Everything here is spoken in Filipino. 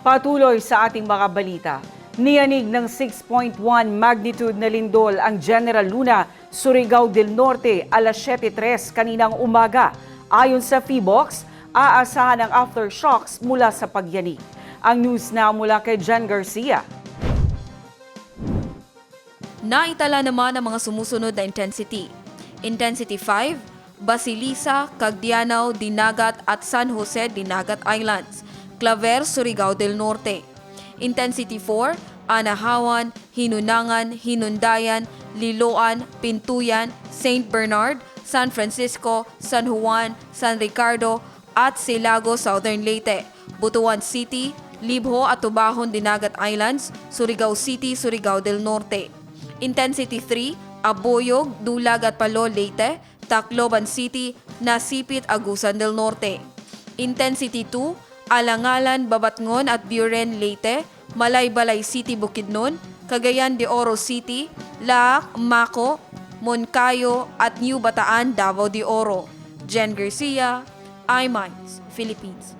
Patuloy sa ating mga balita. Niyanig ng 6.1 magnitude na lindol ang General Luna, Surigao del Norte, alas 7.03 kaninang umaga. Ayon sa PHIVOX, aasahan ang aftershocks mula sa pagyanig. Ang news na mula kay Jen Garcia. Naitala naman ang mga sumusunod na intensity. Intensity 5, Basilisa, Cagdianao, Dinagat at San Jose, Dinagat Islands. Claver, Surigao del Norte. Intensity 4, Anahawan, Hinunangan, Hinundayan, Liloan, Pintuyan, St. Bernard, San Francisco, San Juan, San Ricardo at Silago, Southern Leyte. Butuan City, Libho at Tubahon, Dinagat Islands, Surigao City, Surigao del Norte. Intensity 3, Aboyog, Dulag at Palo, Leyte, Tacloban City, Nasipit, Agusan del Norte. Intensity 2, Alangalan, Babatngon at Buren, Leyte, Malaybalay City, Bukidnon, Cagayan de Oro City, Laak, Mako, Moncayo at New Bataan, Davao de Oro. Jen Garcia, iMinds, Philippines.